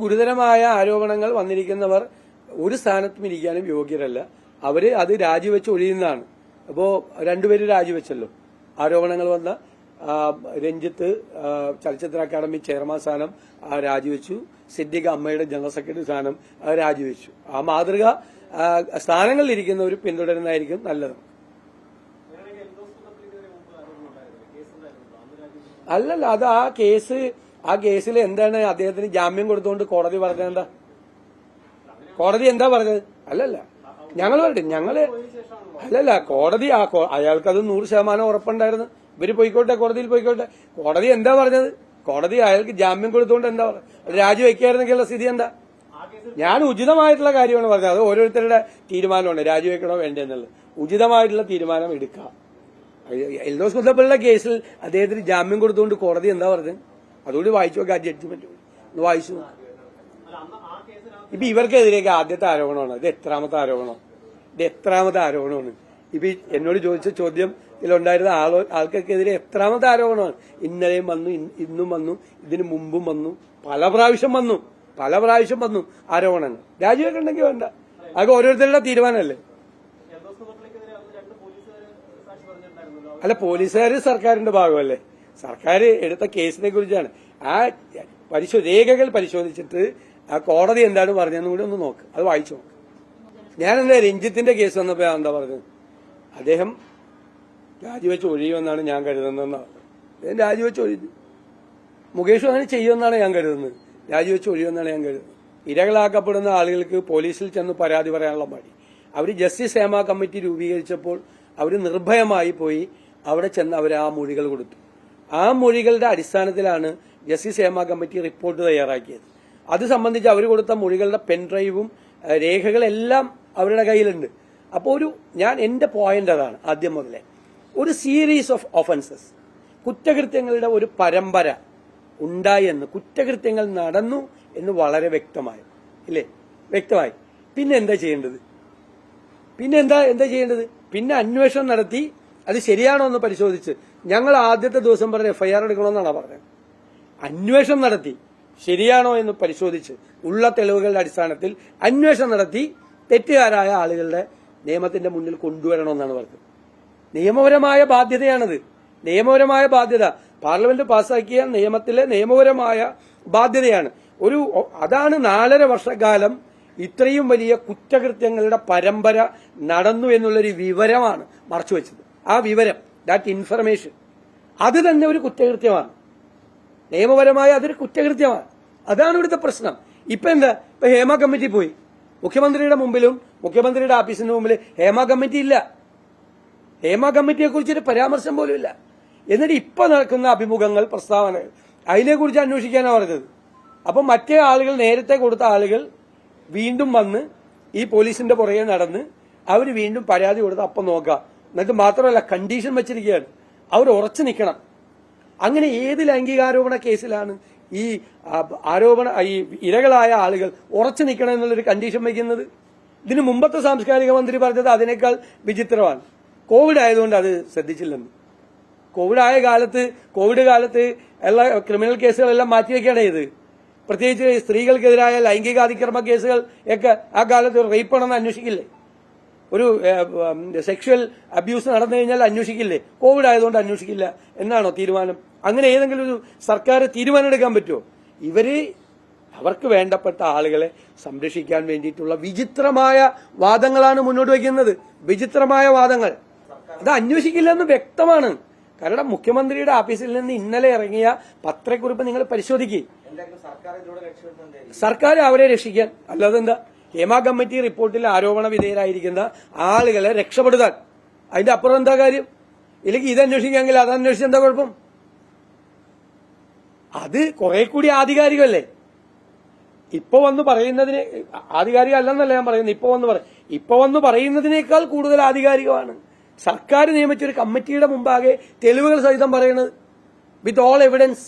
ഗുരുതരമായ ആരോപണങ്ങൾ വന്നിരിക്കുന്നവർ ഒരു സ്ഥാനത്തും ഇരിക്കാനും യോഗ്യരല്ല. അവർ അത് രാജിവെച്ച് ഒഴിയുന്നതാണ്. അപ്പോ രണ്ടുപേര് രാജിവെച്ചല്ലോ. ആരോപണങ്ങൾ വന്ന രഞ്ജിത്ത് ചലച്ചിത്ര അക്കാദമി ചെയർമാൻ സ്ഥാനം രാജിവെച്ചു. സിദ്ദിഖ് അമ്മയുടെ ജനറൽ സെക്രട്ടറി സ്ഥാനം രാജിവെച്ചു. ആ മാതൃക സ്ഥാനങ്ങളിൽ ഇരിക്കുന്നവർ പിന്തുടരുന്നതായിരിക്കും നല്ലത്. അല്ലല്ല അത് ആ കേസ് ആ കേസിൽ എന്താണ് അദ്ദേഹത്തിന് ജാമ്യം കൊടുത്തുകൊണ്ട് കോടതി പറഞ്ഞത് എന്താ? കോടതി എന്താ പറഞ്ഞത്? അല്ലല്ല. ഞങ്ങൾ പറഞ്ഞു ഞങ്ങൾ അല്ലല്ല കോടതി ആ അയാൾക്കത് നൂറ് ശതമാനം ഉറപ്പുണ്ടായിരുന്നു. ഇവർ പോയിക്കോട്ടെ കോടതിയിൽ പോയിക്കോട്ടെ. കോടതി എന്താ പറഞ്ഞത്? കോടതി അയാൾക്ക് ജാമ്യം കൊടുത്തുകൊണ്ട് എന്താ പറഞ്ഞത്? രാജിവെക്കായിരുന്നെങ്കിലുള്ള സ്ഥിതി എന്താ? ഞാൻ ഉചിതമായിട്ടുള്ള കാര്യമാണ് പറഞ്ഞത്. അത് ഓരോരുത്തരുടെ തീരുമാനമാണ്. രാജിവെക്കണോ വേണ്ടെന്നുള്ളത്. ഉചിതമായിട്ടുള്ള തീരുമാനം എടുക്കാം. എൽദോസ് കുന്നപ്പള്ളിയുടെ കേസിൽ അദ്ദേഹത്തിന് ജാമ്യം കൊടുത്തുകൊണ്ട് കോടതി എന്താ പറഞ്ഞത്? അതുകൂടി വായിച്ചു നോക്കാം ജഡ്ജ്മെന്റ് ഒന്ന് വായിച്ചു. ഇപ്പൊ ഇവർക്കെതിരെയൊക്കെ ആദ്യത്തെ ആരോപണമാണ്. ഇത് എത്രാമത്തെ ആരോപണം. ഇത് എത്രാമത്തെ ആരോപണമാണ്. ഇപ്പൊ എന്നോട് ചോദിച്ച ചോദ്യം ഇതിലുണ്ടായിരുന്ന ആളോ ആൾക്കാർക്കെതിരെ എത്രാമത്തെ ആരോപണമാണ്. ഇന്നലെയും വന്നു ഇന്നും വന്നു ഇതിനു മുമ്പും വന്നു പല പ്രാവശ്യം വന്നു പല പ്രാവശ്യം വന്നു ആരോപണങ്ങൾ. രാജിവെക്കണ്ടെങ്കിൽ വേണ്ട. അതൊക്കെ ഓരോരുത്തരുടെ തീരുമാനമല്ലേ? അല്ല പോലീസുകാർ സർക്കാരിന്റെ ഭാഗമല്ലേ? സർക്കാർ എടുത്ത കേസിനെ കുറിച്ചാണ്. ആ പരിശോ രേഖകൾ പരിശോധിച്ചിട്ട് ആ കോടതി എന്താണ് പറഞ്ഞതെന്ന് കൂടി ഒന്ന് നോക്ക്. അത് വായിച്ചു നോക്ക്. ഞാൻ എന്താ രഞ്ജിത്തിന്റെ കേസ് വന്നപ്പോ എന്താ പറഞ്ഞത്? അദ്ദേഹം രാജിവെച്ച് ഒഴിയുമെന്നാണ് ഞാൻ കരുതുന്നതെന്നാണ് അദ്ദേഹം രാജിവെച്ച് ഒഴിഞ്ഞു മുകേഷ് അങ്ങനെ ചെയ്യുമെന്നാണ് ഞാൻ കരുതുന്നത്. രാജിവെച്ച് ഒഴിയുമെന്നാണ് ഞാൻ കരുതുന്നത്. ഇരകളാക്കപ്പെടുന്ന ആളുകൾക്ക് പോലീസിൽ ചെന്ന് പരാതി പറയാനുള്ള മടി. അവർ ജസ്റ്റിസ് ഹേമ കമ്മിറ്റി രൂപീകരിച്ചപ്പോൾ അവർ നിർഭയമായി പോയി അവിടെ ചെന്ന് അവർ ആ മൊഴികൾ കൊടുത്തു. ആ മൊഴികളുടെ അടിസ്ഥാനത്തിലാണ് ജസ്റ്റിസ് ഹേമ കമ്മിറ്റി റിപ്പോർട്ട് തയ്യാറാക്കിയത്. അത് സംബന്ധിച്ച് അവർ കൊടുത്ത മൊഴികളുടെ പെൻഡ്രൈവും രേഖകളെല്ലാം അവരുടെ കയ്യിലുണ്ട്. അപ്പോൾ ഒരു ഞാൻ എന്റെ പോയിന്റ് അതാണ് ആദ്യം മുതലേ. ഒരു സീരീസ് ഓഫ് ഒഫൻസസ് കുറ്റകൃത്യങ്ങളുടെ ഒരു പരമ്പര ഉണ്ടായി എന്ന് കുറ്റകൃത്യങ്ങൾ നടന്നു എന്ന് വളരെ വ്യക്തമായി ഇല്ലേ? വ്യക്തമായി. പിന്നെ എന്താ ചെയ്യേണ്ടത്? പിന്നെന്താ എന്താ ചെയ്യേണ്ടത്? പിന്നെ അന്വേഷണം നടത്തി അത് ശരിയാണോ എന്ന് പരിശോധിച്ച് ഞങ്ങൾ ആദ്യത്തെ ദിവസം പറഞ്ഞ എഫ്ഐആർ എടുക്കണമെന്നാണ് പറഞ്ഞത്. അന്വേഷണം നടത്തി ശരിയാണോ എന്ന് പരിശോധിച്ച് ഉള്ള തെളിവുകളുടെ അടിസ്ഥാനത്തിൽ അന്വേഷണം നടത്തി തെറ്റുകാരായ ആളുകളുടെ നിയമത്തിന്റെ മുന്നിൽ കൊണ്ടുവരണമെന്നാണ് പറഞ്ഞത്. നിയമപരമായ ബാധ്യതയാണത്. നിയമപരമായ ബാധ്യത. പാർലമെന്റ് പാസ്സാക്കിയ നിയമത്തിലെ നിയമപരമായ ബാധ്യതയാണ്. ഒരു അതാണ് നാലര വർഷക്കാലം ഇത്രയും വലിയ കുറ്റകൃത്യങ്ങളുടെ പരമ്പര നടന്നു എന്നുള്ളൊരു വിവരമാണ് മറച്ചുവെച്ചത്. ആ വിവരം ദാറ്റ് ഇൻഫർമേഷൻ അത് തന്നെ ഒരു കുറ്റകൃത്യമാണ്. നിയമപരമായ അതൊരു കുറ്റകൃത്യമാണ്. അതാണ് ഇവിടുത്തെ പ്രശ്നം. ഇപ്പൊ എന്താ? ഇപ്പൊ ഹേമ കമ്മിറ്റി പോയി. മുഖ്യമന്ത്രിയുടെ മുമ്പിലും മുഖ്യമന്ത്രിയുടെ ഓഫീസിന്റെ മുമ്പിൽ ഹേമ കമ്മിറ്റി ഇല്ല. ഹേമ കമ്മിറ്റിയെ കുറിച്ചൊരു പരാമർശം പോലും ഇല്ല. എന്നിട്ട് ഇപ്പൊ നടക്കുന്ന അഭിമുഖങ്ങൾ പ്രസ്താവനകൾ അതിനെക്കുറിച്ച് അന്വേഷിക്കാനാണ് പറഞ്ഞത്. അപ്പൊ മറ്റേ ആളുകൾ നേരത്തെ കൊടുത്ത ആളുകൾ വീണ്ടും വന്ന് ഈ പോലീസിന്റെ പുറകെ നടന്ന് അവർ വീണ്ടും പരാതി കൊടുത്ത് അപ്പം നോക്കാം. എന്നിട്ട് മാത്രമല്ല കണ്ടീഷൻ വെച്ചിരിക്കുകയാണ്. അവർ ഉറച്ചു നിൽക്കണം. അങ്ങനെ ഏത് ലൈംഗികാരോപണ കേസിലാണ് ഈ ആരോപണ ഈ ഇരകളായ ആളുകൾ ഉറച്ചു നിൽക്കണം എന്നുള്ളൊരു കണ്ടീഷൻ വയ്ക്കുന്നത് ഇതിന് മുമ്പത്തെ സാംസ്കാരിക മന്ത്രി പറഞ്ഞത് അതിനേക്കാൾ വിചിത്രമാണ്. കോവിഡ് ആയതുകൊണ്ട് അത് ശ്രദ്ധിച്ചില്ലെന്ന്. കോവിഡ് ആയ കാലത്ത് കോവിഡ് കാലത്ത് എല്ലാ ക്രിമിനൽ കേസുകളെല്ലാം മാറ്റിവെക്കുകയാണ് ചെയ്ത് പ്രത്യേകിച്ച് സ്ത്രീകൾക്കെതിരായ ലൈംഗികാതിക്രമ കേസുകൾ ഒക്കെ ആ കാലത്ത് റേപ്പാണെന്ന് അന്വേഷിക്കില്ലേ? ഒരു സെക്ഷൽ അബ്യൂസ് നടന്നു കഴിഞ്ഞാൽ അന്വേഷിക്കില്ലേ? കോവിഡ് ആയതുകൊണ്ട് അന്വേഷിക്കില്ല എന്നാണോ തീരുമാനം? അങ്ങനെ ഏതെങ്കിലും ഒരു സർക്കാർ തീരുമാനം എടുക്കാൻ പറ്റുമോ? ഇവർ അവർക്ക് വേണ്ടപ്പെട്ട ആളുകളെ സംരക്ഷിക്കാൻ വേണ്ടിയിട്ടുള്ള വിചിത്രമായ വാദങ്ങളാണ് മുന്നോട്ട് വയ്ക്കുന്നത്. വിചിത്രമായ വാദങ്ങൾ. അത് അന്വേഷിക്കില്ലെന്ന് വ്യക്തമാണ്. കാരണം മുഖ്യമന്ത്രിയുടെ ഓഫീസിൽ നിന്ന് ഇന്നലെ ഇറങ്ങിയ പത്രക്കുറിപ്പ് നിങ്ങൾ പരിശോധിക്കുക സർക്കാർ അവരെ രക്ഷിക്കാൻ. അല്ലാതെ എന്താ ഹേമ കമ്മിറ്റി റിപ്പോർട്ടിൽ ആരോപണ വിധേയരായിരിക്കുന്ന ആളുകളെ രക്ഷപ്പെടുത്താൻ. അതിന്റെ അപ്പുറം എന്താ കാര്യം? ഇല്ലെങ്കിൽ ഇത് അന്വേഷിക്കാമെങ്കിൽ അത് അന്വേഷിച്ച് എന്താ കുഴപ്പം? അത് കുറെ കൂടി ആധികാരികമല്ലേ? ഇപ്പൊ വന്ന് പറയുന്നതിന് ആധികാരിക അല്ലെന്നല്ല ഞാൻ പറയുന്നത് ഇപ്പൊ വന്ന് പറ ഇപ്പൊ വന്ന് പറയുന്നതിനേക്കാൾ കൂടുതൽ ആധികാരികമാണ്. സർക്കാർ നിയമിച്ച ഒരു കമ്മിറ്റിയുടെ മുമ്പാകെ തെളിവുകൾ സഹിതം പറയുന്നത് വിത്ത് ഓൾ എവിഡൻസ്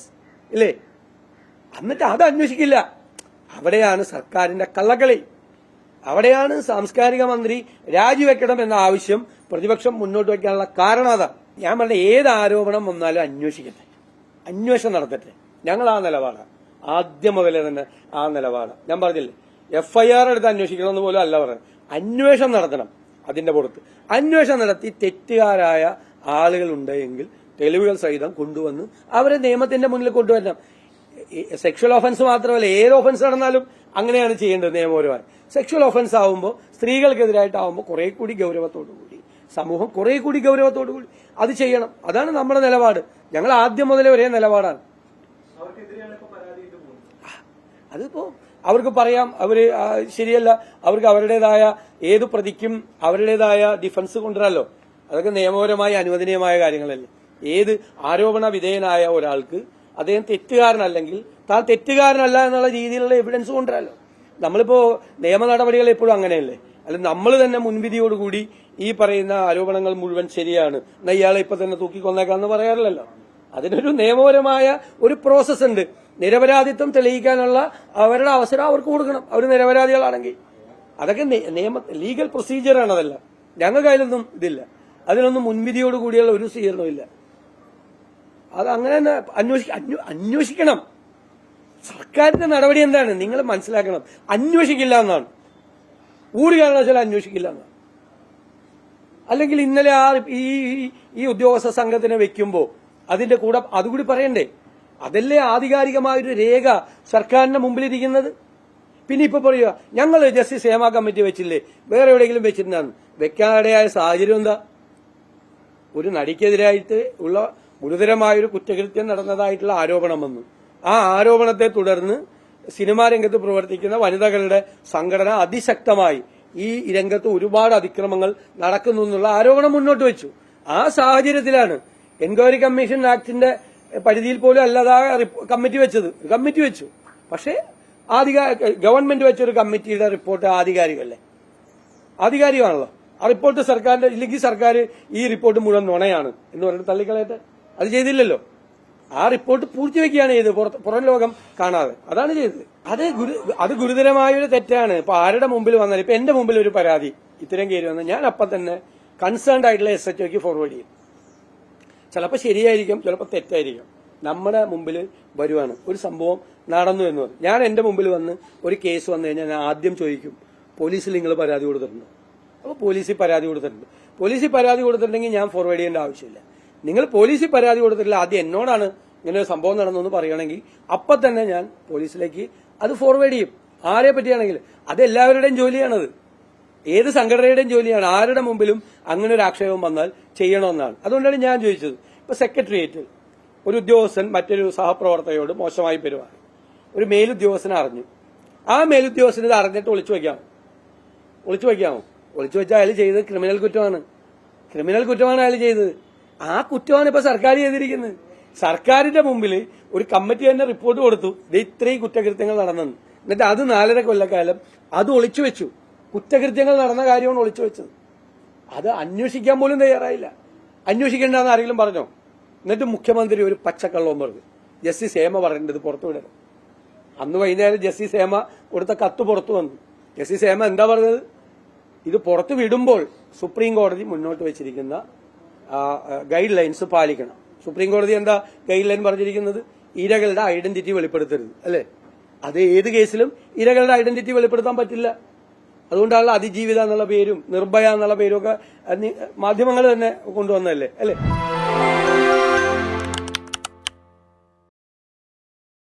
ഇല്ലേ? എന്നിട്ട് അത് അന്വേഷിക്കില്ല. അവിടെയാണ് സർക്കാരിന്റെ കള്ളക്കളി. അവിടെയാണ് സാംസ്കാരിക മന്ത്രി രാജിവെക്കണം എന്ന ആവശ്യം പ്രതിപക്ഷം മുന്നോട്ട് വയ്ക്കാനുള്ള കാരണം അതാ. ഞാൻ പറഞ്ഞ ഏത് ആരോപണം വന്നാലും അന്വേഷിക്കട്ടെ. അന്വേഷണം നടത്തട്ടെ. ഞങ്ങൾ ആ നിലപാടാണ് ആദ്യം മുതലേ തന്നെ ആ നിലപാട്. ഞാൻ പറഞ്ഞില്ലേ? എഫ്ഐആർ എടുത്ത് അന്വേഷിക്കണം എന്ന് പോലും അല്ല പറയുന്നത് അന്വേഷണം നടത്തണം അതിന്റെ പുറത്ത്. അന്വേഷണം നടത്തി തെറ്റുകാരായ ആളുകളുണ്ടെങ്കിൽ തെളിവുകൾ സഹിതം കൊണ്ടുവന്ന് അവരെ നിയമത്തിന്റെ മുന്നിൽ കൊണ്ടുവരണം. സെക്ഷൽ ഓഫൻസ് മാത്രമല്ല ഏത് ഓഫൻസ് നടന്നാലും അങ്ങനെയാണ് ചെയ്യേണ്ടത് നിയമപരമായി. സെക്ഷൽ ഓഫൻസ് ആവുമ്പോൾ സ്ത്രീകൾക്കെതിരായിട്ടാവുമ്പോൾ കുറെ കൂടി ഗൗരവത്തോടു കൂടി സമൂഹം കുറെ കൂടി ഗൗരവത്തോടു കൂടി അത് ചെയ്യണം. അതാണ് നമ്മുടെ നിലപാട്. ഞങ്ങൾ ആദ്യം മുതലേ ഒരേ നിലപാടാണ്. അതിപ്പോ അവർക്ക് പറയാം അവർ ശരിയല്ല അവർക്ക് അവരുടേതായ ഏത് പ്രതിക്കും അവരുടേതായ ഡിഫൻസ് കൊണ്ടുവരാലോ. അതൊക്കെ നിയമപരമായി അനുവദനീയമായ കാര്യങ്ങളല്ലേ. ഏത് ആരോപണ വിധേയനായ ഒരാൾക്ക് അദ്ദേഹം തെറ്റുകാരനല്ലെങ്കിൽ താൻ തെറ്റുകാരനല്ല എന്നുള്ള രീതിയിലുള്ള എവിഡൻസ് കൊണ്ടുവരാലോ. നമ്മളിപ്പോ നിയമ നടപടികൾ എപ്പോഴും അങ്ങനെയല്ലേ? അല്ല നമ്മൾ തന്നെ മുൻവിധിയോടുകൂടി ഈ പറയുന്ന ആരോപണങ്ങൾ മുഴുവൻ ശരിയാണ്. എന്നാ ഇയാളെ ഇപ്പൊ തന്നെ തൂക്കിക്കൊന്നേക്കാന്ന് പറയാറില്ലല്ലോ. അതിനൊരു നിയമപരമായ ഒരു പ്രോസസ് ഉണ്ട്. നിരപരാധിത്വം തെളിയിക്കാനുള്ള അവരുടെ അവസരം അവർക്ക് കൊടുക്കണം. അവർ നിരപരാധികളാണെങ്കിൽ. അതൊക്കെ നിയമ ലീഗൽ പ്രൊസീജിയറാണ് അതെല്ലാം. ഞങ്ങൾക്ക് അതിലൊന്നും ഇതില്ല. അതിനൊന്നും മുൻവിധിയോട് കൂടിയുള്ള ഒരു സ്വീകരണവും അത് അങ്ങനെ തന്നെ അന്വേഷി അന്വേഷിക്കണം. സർക്കാരിന്റെ നടപടി എന്താണ്? നിങ്ങൾ മനസ്സിലാക്കണം. അന്വേഷിക്കില്ല എന്നാണ്. ഒരു കാരണവശാലും അന്വേഷിക്കില്ല എന്നാണ്. അല്ലെങ്കിൽ ഇന്നലെ ആ ഈ ഈ- ഈ ഉദ്യോഗസ്ഥ സംഘത്തിനെ വെക്കുമ്പോൾ അതിന്റെ കൂടെ അതുകൂടി പറയണ്ടേ? അതല്ലേ ആധികാരികമായൊരു രേഖ സർക്കാരിന്റെ മുമ്പിലിരിക്കുന്നത്? പിന്നെ ഇപ്പൊ പറയുക ഞങ്ങൾ ജസ്റ്റിസ് ഹേമ കമ്മിറ്റി വെച്ചില്ലേ? വേറെ എവിടെയെങ്കിലും വെച്ചിട്ടുണ്ടാകും വെക്കാനിടയായ സാഹചര്യം എന്താ? ഒരു നടിക്കെതിരായിട്ട് ഉള്ള ഗുരുതരമായൊരു കുറ്റകൃത്യം നടന്നതായിട്ടുള്ള ആരോപണം വന്നു ആ ആരോപണത്തെ തുടർന്ന് സിനിമാ രംഗത്ത് പ്രവർത്തിക്കുന്ന വനിതകളുടെ സംഘടന അതിശക്തമായി ഈ രംഗത്ത് ഒരുപാട് അതിക്രമങ്ങൾ നടക്കുന്നു എന്നുള്ള ആരോപണം മുന്നോട്ട് വെച്ചു. ആ സാഹചര്യത്തിലാണ് എൻക്വയറി കമ്മീഷൻ ആക്ടിന്റെ പരിധിയിൽ പോലും അല്ലാതെ കമ്മിറ്റി വെച്ചത്. കമ്മിറ്റി വെച്ചു. പക്ഷേ ഗവൺമെന്റ് വെച്ചൊരു കമ്മിറ്റിയുടെ റിപ്പോർട്ട് ആധികാരികല്ലേ? ആധികാരികമാണല്ലോ. ആ റിപ്പോർട്ട് സർക്കാരിന്റെ ഇല്ലെങ്കിൽ സർക്കാർ ഈ റിപ്പോർട്ട് മുഴുവൻ നുണയാണ് എന്ന് പറഞ്ഞിട്ട് തള്ളിക്കളയട്ടെ? അത് ചെയ്തില്ലല്ലോ. ആ റിപ്പോർട്ട് പൂഴ്ത്തിവെക്കുകയാണ് ചെയ്തത്. പുറം ലോകം കാണാതെ. അതാണ് ചെയ്തത്. അത് ഗുരു അത് ഗുരുതരമായ ഒരു തെറ്റാണ്. ഇപ്പൊ ആരുടെ മുമ്പിൽ വന്നാൽ ഇപ്പൊ എന്റെ മുമ്പിൽ ഒരു പരാതി ഇത്തരം കയറി വന്നാൽ ഞാൻ അപ്പം തന്നെ കൺസേൺഡ് ആയിട്ടുള്ള എസ് എച്ച് ഫോർവേഡ് ചെയ്യും. ചിലപ്പോൾ ശരിയായിരിക്കും ചിലപ്പോൾ തെറ്റായിരിക്കും. നമ്മുടെ മുമ്പിൽ വരുവാണ്. ഒരു സംഭവം നടന്നു എന്ന് പറഞ്ഞു. ഞാൻ എന്റെ മുമ്പിൽ വന്ന് ഒരു കേസ് വന്നു കഴിഞ്ഞാൽ ഞാൻ ആദ്യം ചോദിക്കും പോലീസിൽ നിങ്ങൾ പരാതി കൊടുത്തിട്ടുണ്ടോ? അപ്പോൾ പോലീസിൽ പരാതി കൊടുത്തിട്ടുണ്ട്. പോലീസിൽ പരാതി കൊടുത്തിട്ടുണ്ടെങ്കിൽ ഞാൻ ഫോർവേഡ് ചെയ്യേണ്ട ആവശ്യമില്ല. നിങ്ങൾ പോലീസിൽ പരാതി കൊടുത്തിട്ടില്ല. ആദ്യം എന്നോടാണ് ഇങ്ങനെ ഒരു സംഭവം നടന്നെന്ന് പറയുകയാണെങ്കിൽ അപ്പൊ തന്നെ ഞാൻ പോലീസിലേക്ക് അത് ഫോർവേഡ് ചെയ്യും. ആരെ പറ്റിയാണെങ്കിൽ അത് എല്ലാവരുടെയും ജോലിയാണത്. ഏത് സംഘടനയുടെയും ജോലിയാണ്. ആരുടെ മുമ്പിലും അങ്ങനെ ഒരു ആക്ഷേപം വന്നാൽ ചെയ്യണമെന്നാണ്. അതുകൊണ്ടാണ് ഞാൻ ചോദിച്ചത്. ഇപ്പൊ സെക്രട്ടേറിയറ്റിൽ ഒരു ഉദ്യോഗസ്ഥൻ മറ്റൊരു സഹപ്രവർത്തകയോട് മോശമായി പെരുമാറി. ഒരു മേലുദ്യോഗസ്ഥനെ അറിഞ്ഞു. ആ മേലുദ്യോഗസ്ഥന് ഇത് അറിഞ്ഞിട്ട് ഒളിച്ചു വയ്ക്കാമോ ഒളിച്ചു വയ്ക്കാമോ? ഒളിച്ചു വെച്ചാൽ അയാൾ ചെയ്തത് ക്രിമിനൽ കുറ്റമാണ്. ക്രിമിനൽ കുറ്റമാണ് അയാൾ ചെയ്തത്. ആ കുറ്റമാണ് ഇപ്പൊ സർക്കാർ ചെയ്തിരിക്കുന്നത്. സർക്കാരിന്റെ മുമ്പിൽ ഒരു കമ്മിറ്റി തന്നെ റിപ്പോർട്ട് കൊടുത്തു. ഇത് ഇത്രയും കുറ്റകൃത്യങ്ങൾ നടന്നെന്ന്. എന്നിട്ട് അത് നാലര കൊല്ലക്കാലം അത് ഒളിച്ചു വെച്ചു. കുറ്റകൃത്യങ്ങൾ നടന്ന കാര്യമാണ് ഒളിച്ചു വെച്ചത്. അത് അന്വേഷിക്കാൻ പോലും തയ്യാറായില്ല. അന്വേഷിക്കേണ്ടെന്ന് ആരെങ്കിലും പറഞ്ഞോ? എന്നിട്ട് മുഖ്യമന്ത്രി ഒരു പച്ചക്കള്ളവും പറഞ്ഞു. ജസ്റ്റിസ് ഹേമ പുറത്തു വിടരുത്. അന്ന് വൈകുന്നേരം ജസ്റ്റിസ് ഹേമ കൊടുത്ത കത്ത് പുറത്തു വന്നു. ജസ്റ്റിസ് ഹേമ എന്താ പറഞ്ഞത്? ഇത് പുറത്തു വിടുമ്പോൾ സുപ്രീം കോടതി മുന്നോട്ട് വെച്ചിരിക്കുന്ന ഗൈഡ് ലൈൻസ് പാലിക്കണം. സുപ്രീം കോടതി എന്താ ഗൈഡ് ലൈൻ പറഞ്ഞിരിക്കുന്നത്? ഇരകളുടെ ഐഡന്റിറ്റി വെളിപ്പെടുത്തരുത് അല്ലേ? അത് ഏത് കേസിലും ഇരകളുടെ ഐഡന്റിറ്റി വെളിപ്പെടുത്താൻ പറ്റില്ല. അതുകൊണ്ടാണ് അതിജീവിത എന്നുള്ള പേരും നിർഭയ എന്നുള്ള പേരും ഒക്കെ മാധ്യമങ്ങൾ തന്നെ കൊണ്ടുവന്നല്ലേ അല്ലേ?